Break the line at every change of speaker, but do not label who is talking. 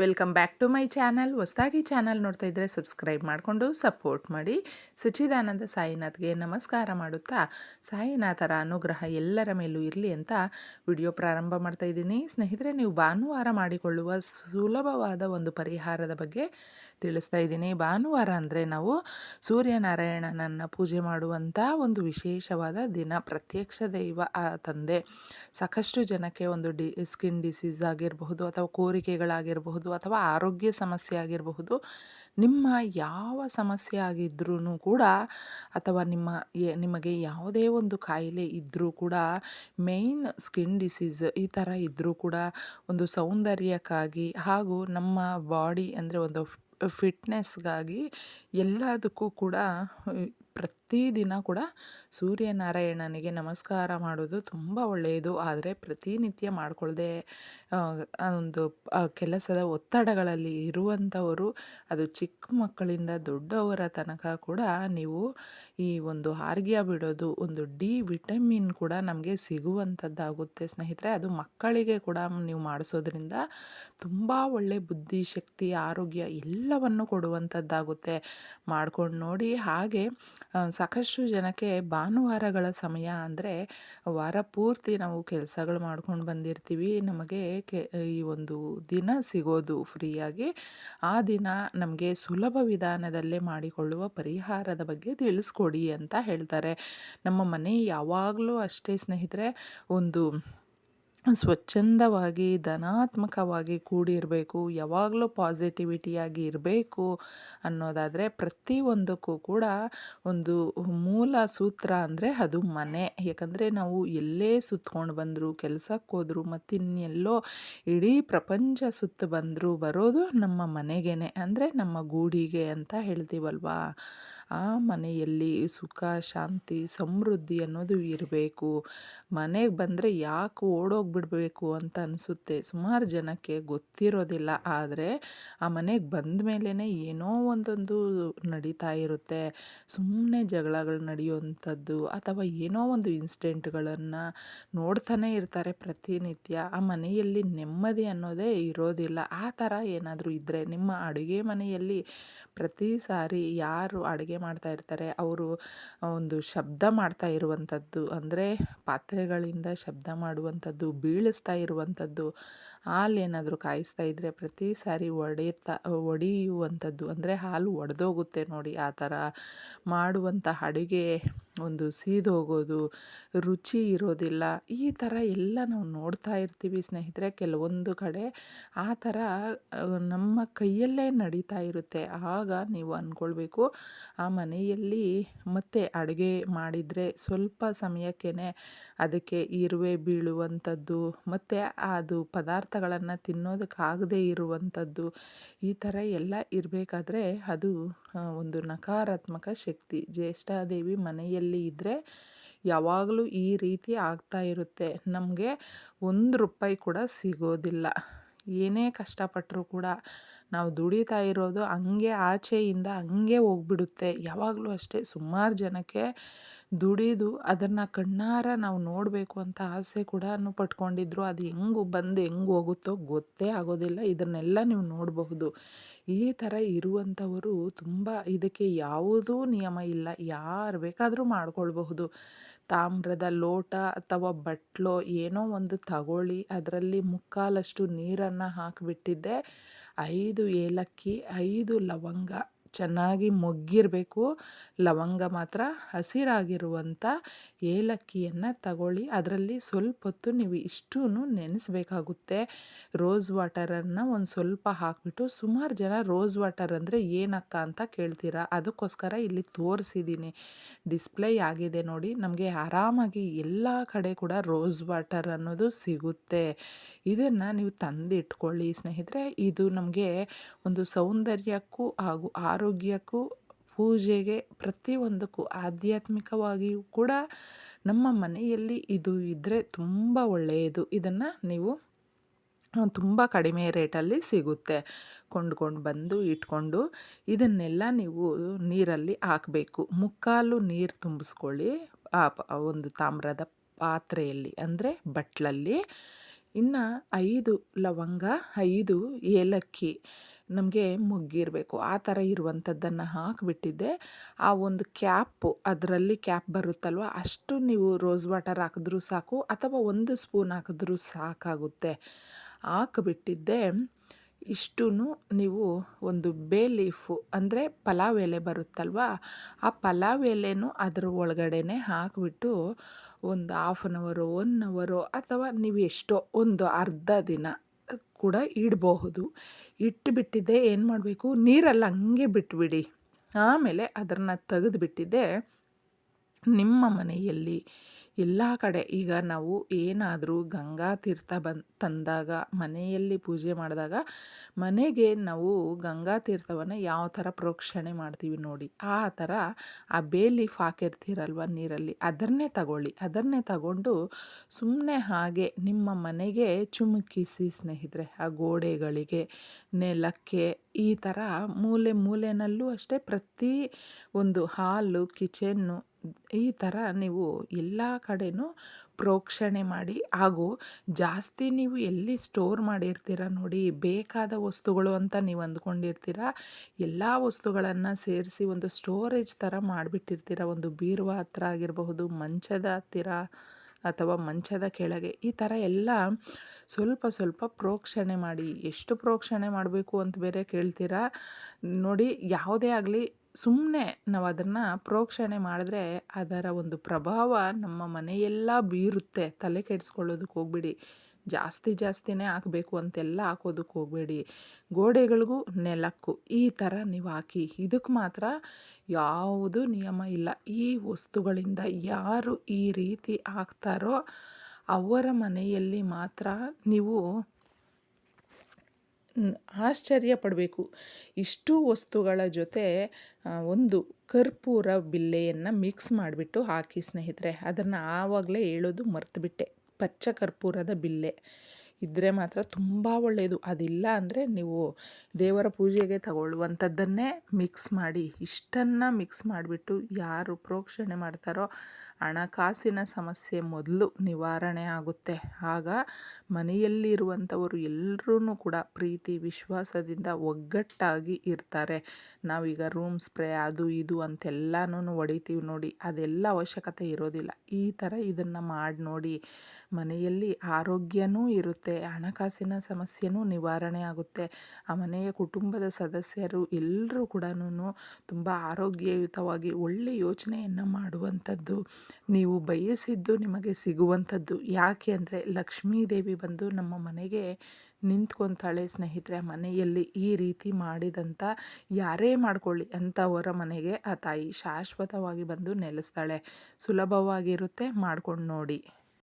Welcome back to my channel. ಹೊಸದಾಗಿ channel ನೋಡ್ತಾ ಇದ್ದರೆ ಸಬ್ಸ್ಕ್ರೈಬ್ ಮಾಡಿಕೊಂಡು ಸಪೋರ್ಟ್ ಮಾಡಿ. ಸಚ್ಚಿದಾನಂದ ಸಾಯಿನಾಥ್ಗೆ ನಮಸ್ಕಾರ ಮಾಡುತ್ತಾ, ಸಾಯಿನಾಥರ ಅನುಗ್ರಹ ಎಲ್ಲರ ಮೇಲೂ ಇರಲಿ ಅಂತ ವಿಡಿಯೋ ಪ್ರಾರಂಭ ಮಾಡ್ತಾ ಇದ್ದೀನಿ. ಸ್ನೇಹಿತರೆ, ನೀವು ಭಾನುವಾರ ಮಾಡಿಕೊಳ್ಳುವ ಸುಲಭವಾದ ಒಂದು ಪರಿಹಾರದ ಬಗ್ಗೆ ತಿಳಿಸ್ತಾ ಇದ್ದೀನಿ. ಭಾನುವಾರ ಅಂದರೆ ನಾವು ಸೂರ್ಯನಾರಾಯಣನನ್ನು ಪೂಜೆ ಮಾಡುವಂಥ ಒಂದು ವಿಶೇಷವಾದ ದಿನ, ಪ್ರತ್ಯಕ್ಷ ದೈವ ತಂದೆ. ಸಾಕಷ್ಟು ಜನಕ್ಕೆ ಒಂದು ಡಿ, ಸ್ಕಿನ್ ಡಿಸೀಸ್ ಆಗಿರಬಹುದು ಅಥವಾ ಕೋರಿಕೆಗಳಾಗಿರಬಹುದು ಅಥವಾ ಆರೋಗ್ಯ ಸಮಸ್ಯೆ ಆಗಿರಬಹುದು, ನಿಮ್ಮ ಯಾವ ಸಮಸ್ಯೆ ಆಗಿದ್ರೂ ಕೂಡ ಅಥವಾ ನಿಮ್ಮ ನಿಮಗೆ ಯಾವುದೇ ಒಂದು ಕಾಯಿಲೆ ಇದ್ದರೂ ಕೂಡ ಮೇಯ್ನ್ ಸ್ಕಿನ್ ಡಿಸೀಸ್ ಈ ಥರ ಇದ್ದರೂ ಕೂಡ ಒಂದು ಸೌಂದರ್ಯಕ್ಕಾಗಿ ಹಾಗೂ ನಮ್ಮ ಬಾಡಿ ಅಂದರೆ ಒಂದು ಫಿಟ್ನೆಸ್ಗಾಗಿ ಎಲ್ಲದಕ್ಕೂ ಕೂಡ ಪ್ರತಿದಿನ ಕೂಡ ಸೂರ್ಯನಾರಾಯಣನಿಗೆ ನಮಸ್ಕಾರ ಮಾಡೋದು ತುಂಬ ಒಳ್ಳೆಯದು. ಆದರೆ ಪ್ರತಿನಿತ್ಯ ಮಾಡಿಕೊಳ್ಳದೆ ಒಂದು ಕೆಲಸದ ಒತ್ತಡಗಳಲ್ಲಿ ಇರುವಂಥವರು, ಅದು ಚಿಕ್ಕ ಮಕ್ಕಳಿಂದ ದೊಡ್ಡವರ ತನಕ ಕೂಡ ನೀವು ಈ ಒಂದು ಆರ್ಗ್ಯ ಬಿಡೋದು, ಒಂದು ಡಿ ವಿಟಮಿನ್ ಕೂಡ ನಮಗೆ ಸಿಗುವಂಥದ್ದಾಗುತ್ತೆ ಸ್ನೇಹಿತರೆ. ಅದು ಮಕ್ಕಳಿಗೆ ಕೂಡ ನೀವು ಮಾಡಿಸೋದ್ರಿಂದ ತುಂಬ ಒಳ್ಳೆ ಬುದ್ಧಿ, ಶಕ್ತಿ, ಆರೋಗ್ಯ ಎಲ್ಲವನ್ನು ಕೊಡುವಂಥದ್ದಾಗುತ್ತೆ. ಮಾಡ್ಕೊಂಡು ನೋಡಿ ಹಾಗೆ ಸಾಕಷ್ಟು ಜನಕ್ಕೆ ಭಾನುವಾರಗಳ ಸಮಯ ಅಂದರೆ ವಾರ ಪೂರ್ತಿ ನಾವು ಕೆಲಸಗಳು ಮಾಡ್ಕೊಂಡು ಬಂದಿರ್ತೀವಿ. ನಮಗೆ ಕೆ, ಈ ಒಂದು ದಿನ ಸಿಗೋದು ಫ್ರೀಯಾಗಿ. ಆ ದಿನ ನಮಗೆ ಸುಲಭ ವಿಧಾನದಲ್ಲೇ ಮಾಡಿಕೊಳ್ಳುವ ಪರಿಹಾರದ ಬಗ್ಗೆ ತಿಳಿಸ್ಕೊಡಿ ಅಂತ ಹೇಳ್ತಾರೆ. ನಮ್ಮ ಮನೆ ಯಾವಾಗಲೂ ಅಷ್ಟೇ ಸ್ನೇಹಿತರೆ, ಒಂದು ಸ್ವಚ್ಛಂದವಾಗಿ, ಧನಾತ್ಮಕವಾಗಿ ಕೂಡಿರಬೇಕು, ಯಾವಾಗಲೂ ಪಾಸಿಟಿವಿಟಿಯಾಗಿ ಇರಬೇಕು ಅನ್ನೋದಾದರೆ ಪ್ರತಿಯೊಂದಕ್ಕೂ ಕೂಡ ಒಂದು ಮೂಲ ಸೂತ್ರ ಅಂದರೆ ಅದು ಮನೆ. ಯಾಕಂದರೆ ನಾವು ಎಲ್ಲೇ ಸುತ್ಕೊಂಡು ಬಂದರೂ, ಕೆಲಸಕ್ಕೆ ಹೋದರೂ ಮತ್ತಿನ್ನೆಲ್ಲೋ ಇಡೀ ಪ್ರಪಂಚ ಸುತ್ತ ಬಂದರೂ ಬರೋದು ನಮ್ಮ ಮನೆಗೇನೆ ಅಂದರೆ ನಮ್ಮ ಗೂಡಿಗೆ ಅಂತ ಹೇಳ್ತೀವಲ್ವಾ? ಆ ಮನೆಯಲ್ಲಿ ಸುಖ, ಶಾಂತಿ, ಸಮೃದ್ಧಿ ಅನ್ನೋದು ಇರಬೇಕು. ಮನೆಗೆ ಬಂದರೆ ಯಾಕೆ ಓಡೋಗ್ಬಿಡ್ಬೇಕು ಅಂತ ಅನಿಸುತ್ತೆ. ಸುಮಾರು ಜನಕ್ಕೆ ಗೊತ್ತಿರೋದಿಲ್ಲ. ಆದರೆ ಆ ಮನೆಗೆ ಬಂದ ಮೇಲೇ ಏನೋ ಒಂದೊಂದು ನಡೀತಾ ಇರುತ್ತೆ. ಸುಮ್ಮನೆ ಜಗಳಗಳು ನಡೆಯುವಂಥದ್ದು ಅಥವಾ ಏನೋ ಒಂದು ಇನ್ಸಿಡೆಂಟ್ಗಳನ್ನು ನೋಡ್ತಾನೆ ಇರ್ತಾರೆ ಪ್ರತಿನಿತ್ಯ. ಆ ಮನೆಯಲ್ಲಿ ನೆಮ್ಮದಿ ಅನ್ನೋದೇ ಇರೋದಿಲ್ಲ. ಆ ಥರ ಏನಾದರೂ ಇದ್ದರೆ ನಿಮ್ಮ ಅಡುಗೆ ಮನೆಯಲ್ಲಿ ಪ್ರತಿ ಸಾರಿ ಯಾರು ಅಡುಗೆ ಮಾಡ್ತಾ ಇರ್ತಾರೆ? ಅವರು ಒಂದು ಶಬ್ದ ಮಾಡ್ತಾ ಇರುವಂಥದ್ದು. ಅಂದರೆ ಪಾತ್ರೆಗಳಿಂದ ಶಬ್ದ ಮಾಡುವಂಥದ್ದು ಬೀಳಿಸ್ತಾ ಇರುವಂಥದ್ದು, ಹಾಲೇನಾದರೂ ಕಾಯಿಸ್ತಾ ಇದ್ದರೆ ಪ್ರತಿ ಸಾರಿ ಒಡೆಯುತ್ತಾ ಒಡೆಯುವಂಥದ್ದು. ಅಂದರೆ ಹಾಲು ಒಡೆದೋಗುತ್ತೆ ನೋಡಿ, ಆ ಥರ ಮಾಡುವಂಥ ಅಡುಗೆ ಒಂದು ಸೀದೋಗೋದು ರುಚಿ ಇರೋದಿಲ್ಲ, ಈ ಥರ ಎಲ್ಲ ನಾವು ನೋಡ್ತಾ ಇರ್ತೀವಿ ಸ್ನೇಹಿತರೆ. ಕೆಲವೊಂದು ಕಡೆ ಆ ಥರ ನಮ್ಮ ಕೈಯಲ್ಲೇ ನಡೀತಾ ಇರುತ್ತೆ. ಆಗ ನೀವು ಅಂದ್ಕೊಳ್ಬೇಕು ಆ ಮನೆಯಲ್ಲಿ ಮತ್ತೆ ಅಡುಗೆ ಮಾಡಿದರೆ ಸ್ವಲ್ಪ ಸಮಯಕ್ಕೇ ಅದಕ್ಕೆ ಇರುವೆ ಬೀಳುವಂಥದ್ದು, ಮತ್ತು ಅದು ಪದಾರ್ಥಗಳನ್ನು ತಿನ್ನೋದಕ್ಕಾಗದೇ ಇರುವಂಥದ್ದು, ಈ ಥರ ಎಲ್ಲ ಇರಬೇಕಾದ್ರೆ ಅದು ಒಂದು ನಕಾರಾತ್ಮಕ ಶಕ್ತಿ. ಜ್ಯೇಷ್ಠಾದೇವಿ ಮನೆಯಲ್ಲಿ ಇದ್ದರೆ ಯಾವಾಗಲೂ ಈ ರೀತಿ ಆಗ್ತಾ ಇರುತ್ತೆ. ನಮಗೆ ಒಂದು ರೂಪಾಯಿ ಕೂಡ ಸಿಗೋದಿಲ್ಲ. ಏನೇ ಕಷ್ಟಪಟ್ಟರೂ ಕೂಡ ನಾವು ದುಡಿತಾ ಇರೋದು ಹಂಗೆ ಆಚೆಯಿಂದ ಹಂಗೆ ಹೋಗ್ಬಿಡುತ್ತೆ. ಯಾವಾಗಲೂ ಅಷ್ಟೇ ಸುಮಾರು ಜನಕ್ಕೆ ದುಡಿದು ಅದನ್ನು ಕಣ್ಣಾರ ನಾವು ನೋಡಬೇಕು ಅಂತ ಆಸೆ ಕೂಡ ಪಟ್ಕೊಂಡಿದ್ರು. ಅದು ಹೆಂಗು ಬಂದು ಹೆಂಗೆ ಹೋಗುತ್ತೋ ಗೊತ್ತೇ ಆಗೋದಿಲ್ಲ. ಇದನ್ನೆಲ್ಲ ನೀವು ನೋಡಬಹುದು. ಈ ಥರ ಇರುವಂಥವರು ತುಂಬ ಇದಕ್ಕೆ ಯಾವುದೂ ನಿಯಮ ಇಲ್ಲ. ಯಾರು ಬೇಕಾದರೂ ಮಾಡ್ಕೊಳ್ಬಹುದು. ತಾಮ್ರದ ಲೋಟ ಅಥವಾ ಬಟ್ಲೋ ಏನೋ ಒಂದು ತಗೊಳ್ಳಿ. ಅದರಲ್ಲಿ ಮುಕ್ಕಾಲಷ್ಟು ನೀರನ್ನು ಹಾಕಿಬಿಟ್ಟಿದ್ದೆ. ಐದು ಏಲಕ್ಕಿ ಐದು ಲವಂಗ ಚೆನ್ನಾಗಿ ಮೊಗ್ಗಿರಬೇಕು. ಲವಂಗ ಮಾತ್ರ ಹಸಿರಾಗಿರುವಂಥ ಏಲಕ್ಕಿಯನ್ನು ತಗೊಳ್ಳಿ. ಅದರಲ್ಲಿ ಸ್ವಲ್ಪ ಹೊತ್ತು ನೀವು ಇಷ್ಟೂ ನೆನೆಸಬೇಕಾಗುತ್ತೆ. ರೋಸ್ ವಾಟರನ್ನು ಒಂದು ಸ್ವಲ್ಪ ಹಾಕಿಬಿಟ್ಟು ಸುಮಾರು ಜನ ರೋಸ್ ವಾಟರ್ ಅಂದರೆ ಏನಕ್ಕ ಅಂತ ಕೇಳ್ತೀರಾ? ಅದಕ್ಕೋಸ್ಕರ ಇಲ್ಲಿ ತೋರಿಸಿದ್ದೀನಿ ಡಿಸ್ಪ್ಲೇ ಆಗಿದೆ ನೋಡಿ. ನಮಗೆ ಆರಾಮಾಗಿ ಎಲ್ಲ ಕಡೆ ಕೂಡ ರೋಸ್ ವಾಟರ್ ಅನ್ನೋದು ಸಿಗುತ್ತೆ. ಇದನ್ನು ನೀವು ತಂದಿಟ್ಕೊಳ್ಳಿ ಸ್ನೇಹಿತರೆ. ಇದು ನಮಗೆ ಒಂದು ಸೌಂದರ್ಯಕ್ಕೂ ಹಾಗೂ ಆರೋಗ್ಯಕ್ಕೂ, ಪೂಜೆಗೆ ಪ್ರತಿಯೊಂದಕ್ಕೂ ಆಧ್ಯಾತ್ಮಿಕವಾಗಿಯೂ ಕೂಡ ನಮ್ಮ ಮನೆಯಲ್ಲಿ ಇದು ಇದ್ದರೆ ತುಂಬ ಒಳ್ಳೆಯದು. ಇದನ್ನು ನೀವು ತುಂಬ ಕಡಿಮೆ ರೇಟಲ್ಲಿ ಸಿಗುತ್ತೆ. ಕೊಂಡ್ಕೊಂಡು ಬಂದು ಇಟ್ಕೊಂಡು ಇದನ್ನೆಲ್ಲ ನೀವು ನೀರಲ್ಲಿ ಹಾಕಬೇಕು. ಮುಕ್ಕಾಲು ನೀರು ತುಂಬಿಸ್ಕೊಳ್ಳಿ. ಆ ಒಂದು ತಾಮ್ರದ ಪಾತ್ರೆಯಲ್ಲಿ, ಅಂದರೆ ಬಟ್ಲಲ್ಲಿ. ಇನ್ನು ಐದು ಲವಂಗ, ಐದು ಏಲಕ್ಕಿ ನಮಗೆ ಮುಗ್ಗಿರಬೇಕು. ಆ ಥರ ಇರುವಂಥದ್ದನ್ನು ಹಾಕಿಬಿಟ್ಟಿದ್ದೆ. ಆ ಒಂದು ಕ್ಯಾಪು, ಅದರಲ್ಲಿ ಕ್ಯಾಪ್ ಬರುತ್ತಲ್ವ, ಅಷ್ಟು ನೀವು ರೋಸ್ ವಾಟರ್ ಹಾಕಿದ್ರೂ ಸಾಕು, ಅಥವಾ ಒಂದು ಸ್ಪೂನ್ ಹಾಕಿದ್ರೂ ಸಾಕಾಗುತ್ತೆ. ಹಾಕಿಬಿಟ್ಟಿದ್ದೆ. ಇಷ್ಟೂ ನೀವು ಒಂದು ಬೇ ಲೀಫು, ಅಂದರೆ ಪಲಾವ್ ಎಲೆ ಬರುತ್ತಲ್ವ, ಆ ಪಲಾವ್ ಎಲೆನೂ ಅದರ ಒಳಗಡೆನೆ ಹಾಕಿಬಿಟ್ಟು ಒಂದು ಹಾಫ್ ಆನ್ ಅವರು ಒನ್ ಅವರು ಅಥವಾ ನೀವು ಎಷ್ಟೋ ಒಂದು ಅರ್ಧ ದಿನ ಕೂಡ ಇಡಬಹುದು. ಇಟ್ಟುಬಿಟ್ಟಿದ್ದೆ ಏನು ಮಾಡಬೇಕು? ನೀರಲ್ಲಿ ಹಂಗೆ ಬಿಟ್ಬಿಡಿ. ಆಮೇಲೆ ಅದನ್ನು ತೆಗೆದುಬಿಟ್ಟಿದ್ದೆ. ನಿಮ್ಮ ಮನೆಯಲ್ಲಿ ಎಲ್ಲ ಕಡೆ ಈಗ ನಾವು ಏನಾದರೂ ಗಂಗಾ ತೀರ್ಥ ಬಂದು, ತಂದಾಗ, ಮನೆಯಲ್ಲಿ ಪೂಜೆ ಮಾಡಿದಾಗ ಮನೆಗೆ ನಾವು ಗಂಗಾ ತೀರ್ಥವನ್ನು ಯಾವ ಥರ ಪ್ರೋಕ್ಷಣೆ ಮಾಡ್ತೀವಿ ನೋಡಿ. ಆ ಥರ ಆ ಬೇಲಿ ಫಾಕಿರ್ತೀರಲ್ವ ನೀರಲ್ಲಿ, ಅದನ್ನೇ ತಗೊಳ್ಳಿ. ಅದನ್ನೇ ತಗೊಂಡು ಸುಮ್ಮನೆ ಹಾಗೆ ನಿಮ್ಮ ಮನೆಗೆ ಚುಮುಕಿಸಿ ಸ್ನೇಹಿತರೆ, ಆ ಗೋಡೆಗಳಿಗೆ, ನೆಲಕ್ಕೆ ಈ ಥರ ಮೂಲೆ ಮೂಲೆಯಲ್ಲೂ ಅಷ್ಟೇ ಪ್ರತಿ ಒಂದು ಹಾಲು, ಕಿಚನ್ನು ಈ ಥರ ನೀವು ಎಲ್ಲ ಕಡೆನೂ ಪ್ರೋಕ್ಷಣೆ ಮಾಡಿ. ಹಾಗೂ ಜಾಸ್ತಿ ನೀವು ಎಲ್ಲಿ ಸ್ಟೋರ್ ಮಾಡಿರ್ತೀರ ನೋಡಿ, ಬೇಕಾದ ವಸ್ತುಗಳು ಅಂತ ನೀವು ಅಂದ್ಕೊಂಡಿರ್ತೀರ, ಎಲ್ಲ ವಸ್ತುಗಳನ್ನು ಸೇರಿಸಿ ಒಂದು ಸ್ಟೋರೇಜ್ ಥರ ಮಾಡಿಬಿಟ್ಟಿರ್ತೀರ, ಒಂದು ಬೀರುವ ಹತ್ರ ಆಗಿರಬಹುದು, ಮಂಚದ ಹತ್ತಿರ ಅಥವಾ ಮಂಚದ ಕೆಳಗೆ, ಈ ಥರ ಎಲ್ಲ ಸ್ವಲ್ಪ ಸ್ವಲ್ಪ ಪ್ರೋಕ್ಷಣೆ ಮಾಡಿ. ಎಷ್ಟು ಪ್ರೋಕ್ಷಣೆ ಮಾಡಬೇಕು ಅಂತ ಬೇರೆ ಕೇಳ್ತೀರಾ? ನೋಡಿ, ಯಾವುದೇ ಆಗಲಿ ಸುಮ್ಮನೆ ನಾವು ಅದನ್ನು ಪ್ರೋಕ್ಷಣೆ ಮಾಡಿದ್ರೆ ಅದರ ಒಂದು ಪ್ರಭಾವ ನಮ್ಮ ಮನೆಯೆಲ್ಲ ಬೀರುತ್ತೆ. ತಲೆ ಕೆಡಿಸ್ಕೊಳ್ಳೋದಕ್ಕೆ ಹೋಗ್ಬಿಡಿ. ಜಾಸ್ತಿ ಜಾಸ್ತಿನೇ ಹಾಕಬೇಕು ಅಂತೆಲ್ಲ ಹಾಕೋದಕ್ಕೆ ಹೋಗಬೇಡಿ. ಗೋಡೆಗಳಿಗೂ ನೆಲಕ್ಕೂ ಈ ಥರ ನೀವು ಹಾಕಿ. ಇದಕ್ಕೆ ಮಾತ್ರ ಯಾವುದು ನಿಯಮ ಇಲ್ಲ. ಈ ವಸ್ತುಗಳಿಂದ ಯಾರು ಈ ರೀತಿ ಹಾಕ್ತಾರೋ ಅವರ ಮನೆಯಲ್ಲಿ ಮಾತ್ರ ನೀವು ಆಶ್ಚರ್ಯ ಪಡಬೇಕು. ಇಷ್ಟು ವಸ್ತುಗಳ ಜೊತೆ ಒಂದು ಕರ್ಪೂರ ಬಿಲ್ಲೆಯನ್ನು ಮಿಕ್ಸ್ ಮಾಡಿಬಿಟ್ಟು ಹಾಕಿ ಸ್ನೇಹಿತರೆ, ಅದನ್ನು ಆವಾಗಲೇ ಹೇಳೋದು ಮರ್ತುಬಿಟ್ಟೆ. ಪಚ್ಚ ಕರ್ಪೂರದ ಬಿಲ್ಲೆ. ಇದ್ದರೆ ಮಾತ್ರ ತುಂಬ ಒಳ್ಳೆಯದು ಅದಿಲ್ಲ ಅಂದರೆ ನೀವು ದೇವರ ಪೂಜೆಗೆ ತಗೊಳ್ಳುವಂಥದ್ದನ್ನೇ ಮಿಕ್ಸ್ ಮಾಡಿ, ಇಷ್ಟನ್ನು ಮಿಕ್ಸ್ ಮಾಡಿಬಿಟ್ಟು ಯಾರು ಪ್ರೋಕ್ಷಣೆ ಮಾಡ್ತಾರೋ ಹಣಕಾಸಿನ ಸಮಸ್ಯೆ ಮೊದಲು ನಿವಾರಣೆ ಆಗುತ್ತೆ. ಆಗ ಮನೆಯಲ್ಲಿರುವಂಥವರು ಎಲ್ಲರೂ ಕೂಡ ಪ್ರೀತಿ, ವಿಶ್ವಾಸದಿಂದ ಒಗ್ಗಟ್ಟಾಗಿ ಇರ್ತಾರೆ. ನಾವೀಗ ರೂಮ್ ಸ್ಪ್ರೇ ಅದು ಇದು ಅಂತೆಲ್ಲನೂ ಹೊಡಿತೀವಿ ನೋಡಿ, ಅದೆಲ್ಲ ಅವಶ್ಯಕತೆ ಇರೋದಿಲ್ಲ. ಈ ಥರ ಇದನ್ನು ಮಾಡಿ ನೋಡಿ ಮನೆಯಲ್ಲಿ ಆರೋಗ್ಯನೂ ಇರುತ್ತೆ. ಹಣಕಾಸಿನ ಸಮಸ್ಯೆನೂ ನಿವಾರಣೆ ಆಗುತ್ತೆ. ಆ ಮನೆಯ ಕುಟುಂಬದ ಸದಸ್ಯರು ಎಲ್ಲರೂ ಕೂಡ ತುಂಬ ಆರೋಗ್ಯಯುತವಾಗಿ ಒಳ್ಳೆ ಯೋಚನೆಯನ್ನು ಮಾಡುವಂಥದ್ದು, ನೀವು ಬಯಸಿದ್ದು ನಿಮಗೆ ಸಿಗುವಂಥದ್ದು. ಯಾಕೆ ಅಂದರೆ ಲಕ್ಷ್ಮೀದೇವಿ ಬಂದು ನಮ್ಮ ಮನೆಗೆ ನಿಂತ್ಕೊತಾಳೆ ಸ್ನೇಹಿತರೆ ಮನೆಯಲ್ಲಿ ಈ ರೀತಿ ಮಾಡಿದಂಥ ಯಾರೇ ಮಾಡ್ಕೊಳ್ಳಿ ಅಂಥವರ ಮನೆಗೆ ಆ ತಾಯಿ ಶಾಶ್ವತವಾಗಿ ಬಂದು ನೆಲೆಸ್ತಾಳೆ. ಸುಲಭವಾಗಿರುತ್ತೆ ಮಾಡ್ಕೊಂಡು ನೋಡಿ.